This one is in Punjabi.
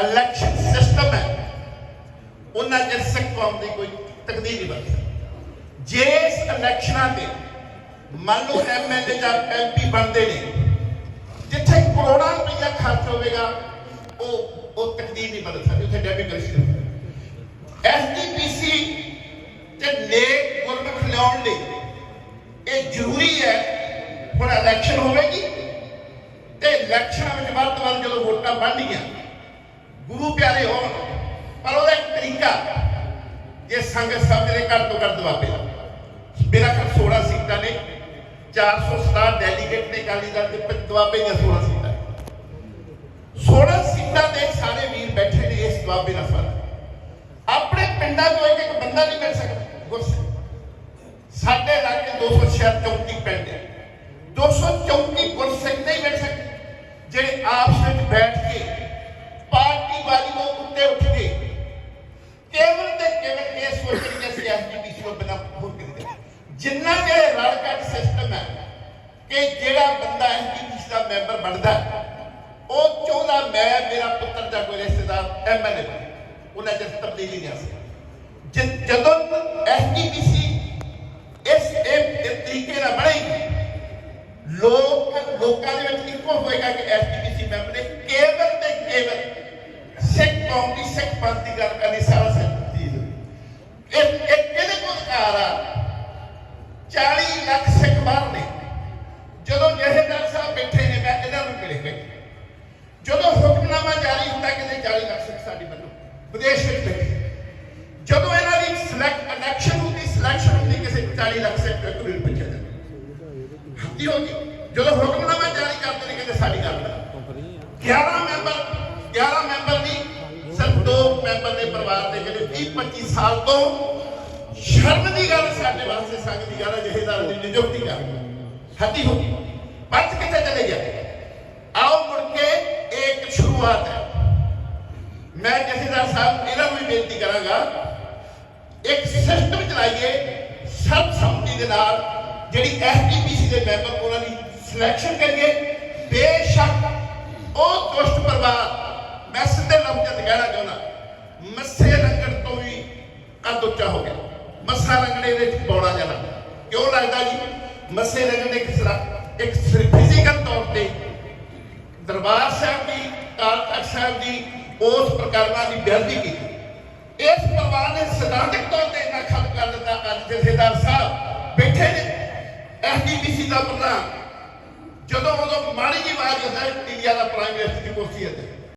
ਇਲੈਕਸ਼ਨ ਸਿਸਟਮ ਹੈ। ਉਹਨਾਂ 'ਚ ਸਿੱਖ ਕੌਮ ਦੀ ਕੋਈ ਤਕਦੀਰ ਨਹੀਂ ਬਣ। ਜੇ ਇਸ ਇਲੈਕਸ਼ਨਾਂ ਤੇ ਮੰਨ ਲਓ ਐਮਐਲਏ ਜਾਂ ਐਮਪੀ ਬਣਦੇ ਨੇ, ਜਿੱਥੇ ਕਰੋੜਾਂ ਰੁਪਈਆ ਖਰਚ ਹੋਵੇਗਾ, ਉਹ ਉਹ ਤਕਦੀਰ ਨਹੀਂ ਬਦਲ ਸਕਦੀ, ਉੱਥੇ ਡੈਮੋਕ੍ਰੇਸੀ ਐਸਡੀਪੀਸੀ ਤੇ ਨੇਕ ਗੁਰਮੁਖ ਲਿਆਉਣ ਲਈ ਇਹ ਜ਼ਰੂਰੀ ਹੈ, ਹੁਣ ਇਲੈਕਸ਼ਨ ਹੋਵੇਗੀ ਤੇ ਇਲੈਕਸ਼ਨਾਂ ਵਿੱਚ ਵੱਧ ਤੋਂ ਵੱਧ ਜਦੋਂ ਵੋਟਾਂ ਬਣਨਗੀਆਂ ਗੁਰੂ ਪਿਆਰੇ ਹੋਣ, ਪਰ ਉਹਦਾ ਇੱਕ ਤਰੀਕਾ ਜੇ ਸੰਗਤ ਸਭ ਦੇ ਘੱਟ ਤੋਂ ਘੱਟ ਦਬਾਵੇ ਮੇਰਾ ਖਿਆਲ 16 ਸੀਟਾਂ ਨੇ 467 ਡੈਲੀਗੇਟ ਨੇ ਅਕਾਲੀ ਦਲ ਦੇ ਪ- ਦੀਆਂ 16 ਸੀਟਾਂ। 16 ਸੀਟਾਂ ਦੇ ਸਾਰੇ ਵੀਰ ਬੈਠੇ ਨੇ ਇਸ ਦੁਆਬੇ ਨਾਲ ਫ਼ਰਕ ਆਪਣੇ ਪਿੰਡਾਂ ਤੋਂ ਇੱਕ ਇੱਕ ਬੰਦਾ ਨਹੀਂ ਮਿਲ ਸਕਦਾ, ਗੁਰਸਿੱਖ। ਸਾਡੇ ਇਲਾਕੇ 234 ਪਿੰਡ ਹੈ। 234 ਗੁਰਸਿੱਖ ਨਹੀਂ ਮਿਲ ਸਕਦੇ ਜਿਹੜੇ ਆਪਸ ਵਿੱਚ ਬੈਠ ਕੇ ਪਾਰਟੀ ਵਾਲੀ ਤੋਂ ਉੱਤੇ ਉੱਠ ਕੇ ਕੇਵਲ ਤੇ ਕੇਵਲ ਇਹ ਸੋਚਣ ਕਿ ਅਸੀਂ ਐਸਜੀਪੀਸੀ ਤੋਂ ਬਿਨਾਂ ਹੋਰ ਕਿਤੇ ਜਿੰਨਾ ਕਿ ਰਲ ਕੱਟ ਸਿਸਟਮ ਹੈ ਕਿ ਜਿਹੜਾ ਬੰਦਾ ਐਸਜੀਪੀਸੀ ਦਾ ਮੈਂਬਰ ਬਣਦਾ, ਉਹ ਚਾਹੁੰਦਾ ਮੈਂ ਮੇਰਾ ਪੁੱਤਰ ਜਾਂ ਕੋਈ ਰਿਸ਼ਤੇਦਾਰ ਐਮਐਲਏ ਉਹਨਾਂ ਚ ਤਬਦੀਲੀ ਨਹੀਂ ਆ ਸਕਦੀ ਜਦੋਂ ਐਸਜੀਪੀਸੀ ਇਸ, ਇਹ ਤਰੀਕੇ ਨਾਲ ਬਣੇਗੀ ਲੋਕ, ਲੋਕਾਂ ਦੇ ਵਿੱਚ ਇੱਕੋ ਹੋਏਗਾ ਕਿ ਐਸਜੀਪੀਸੀ ਮੈਂਬਰ ਨੇ ਕੇਵਲ ਤੇ ਕੇਵਲ ਸਿੱਖ ਕੌਮ ਦੀ ਸਿੱਖ ਪੰਥ ਦੀ ਗੱਲ ਕਰਨੀ ਸਾਰਾ ਸਿੱਖ ਚੀਜ਼ ਇਹ ਇਹ ਕਿਹਦੇ ਕੋਲ ਅਧਿਕਾਰ ਆ 40 ਲੱਖ ਸਿੱਖ ਬਾਹਰ ਨੇ ਜਦੋਂ ਜਹੇਦਾਰ ਸਾਹਿਬ ਬੈਠੇ ਨੇ ਮੈਂ ਇਹਨਾਂ ਨੂੰ ਮਿਲੇ ਗਏ ਜਦੋਂ ਹੁਕਮਨਾਮਾ ਜਾਰੀ ਹੁੰਦਾ ਕਿਤੇ 40 ਲੱਖ ਸਿੱਖ ਸਾਡੀ ਵੱਲੋਂ ਵਿਦੇਸ਼ ਵਿੱਚ ਬੈਠੇ। ਜਦੋਂ ਇਹਨਾਂ ਦੀ ਸਿਲੈਕਟ ਇਲੈਕਸ਼ਨ ਹੁੰਦੀ ਸਿਲੈਕਸ਼ਨ ਹੁੰਦੀ, ਕਿਸੇ 40 ਲੱਖ ਸਿੱਖ ਇੱਕ ਨੂੰ ਪਿੱਛੇ ਦੇ ਹੱਦੀ ਹੋ ਗਈ ਜਦੋਂ ਹੁਕਮਨਾਮਾ ਜਾਰੀ ਕਰਦੇ ਨੇ, ਕਹਿੰਦੇ ਸਾਡੀ ਗੱਲ ਨਾ 11 ਮੈਂਬਰ 11 ਮੈਂਬਰ ਨਹੀਂ, ਸਿਰਫ ਦੋ ਮੈਂਬਰ ਦੇ ਪਰਿਵਾਰ ਦੇ ਜਿਹੜੇ 20 25 ਸਾਲ ਤੋਂ ਸ਼ਰਮ ਦੀ ਗੱਲ ਸਾਡੇ ਵਾਸਤੇ, ਸੰਗ ਦੀ ਗੱਲ ਹੈ ਜਹੇਦਾਰ ਦੀ ਨਿਯੁਕਤੀ ਕਰ ਹੱਦੀ ਹੋ ਗਈ ਪੰਥ ਕਿੱਥੇ ਚਲੇ ਗਿਆ? ਆਓ ਮੁੜ ਕੇ ਇਹ ਇੱਕ ਸ਼ੁਰੂਆਤ ਹੈ। ਮੈਂ ਇਹਨਾਂ ਵੀ ਬੇਨਤੀ ਕਰਾਂਗਾ, ਇੱਕ ਸਿਸਟਮ ਚਲਾਈਏ ਸਰਬ ਦੇ ਨਾਲ ਜਿਹੜੀ ਐਸਜੀਪੀਸੀ ਦੇ ਮੈਂਬਰ ਉਹਨਾਂ ਦੀ ਸਿਲੈਕਸ਼ਨ ਕਰੀਏ। ਬੇਸ਼ੱਕ ਉਹ ਦੁਸ਼ਟ ਪਰਿਵਾਰ, ਮੈਂ ਸਿੱਧੇ ਲਫ਼ਜ਼ਾਂ 'ਚ ਕਹਿਣਾ ਚਾਹੁੰਦਾ, ਮੱਸੇ ਰੰਗਣ ਤੋਂ ਵੀ ਕੱਦ ਉੱਚਾ ਹੋ ਗਿਆ। ਮੱਸਾ ਰੰਗਣੇ ਦੇ ਵਿੱਚ ਪੌੜਾ ਜਾਣਾ ਕਿਉਂ ਲੱਗਦਾ ਜੀ? ਮੱਸੇ ਰੰਗਣ ਕਿਸ ਤਰ੍ਹਾਂ ਇੱਕ ਫਿਜ਼ੀਕਲ ਤੌਰ ਤੇ ਦਰਬਾਰ ਸਾਹਿਬ ਦੀ ਕਾਲ ਤਖਤ ਸਾਹਿਬ ਦੀ, ਉਸ ਪ੍ਰਕਰਮਾਂ ਦੀ ਬੇਅਦਬੀ ਕੀਤੀ। ਇਸ ਪਰਿਵਾਰ ਨੇ ਸਿਧਾਂਤਕ ਤੌਰ ਤੇ ਇਹਨਾਂ ਖਤਮ ਕਰ ਦਿੱਤਾ ਅੱਜ ਜਥੇਦਾਰ ਸਾਹਿਬ ਬੈਠੇ ਨੇ। ਐਸਡੀਪੀਸੀ ਦਾ ਪ੍ਰਧਾਨ। ਜਦੋਂ ਉਦੋਂ ਮਾੜੀ ਜੀ ਆਵਾਜ਼ ਹੁੰਦਾ ਇੰਡੀਆ ਦਾ ਪ੍ਰਾਈਮ ਮਿਨਿਸਟਰ ਦੀ ਕੁਰਸੀ ਹੈ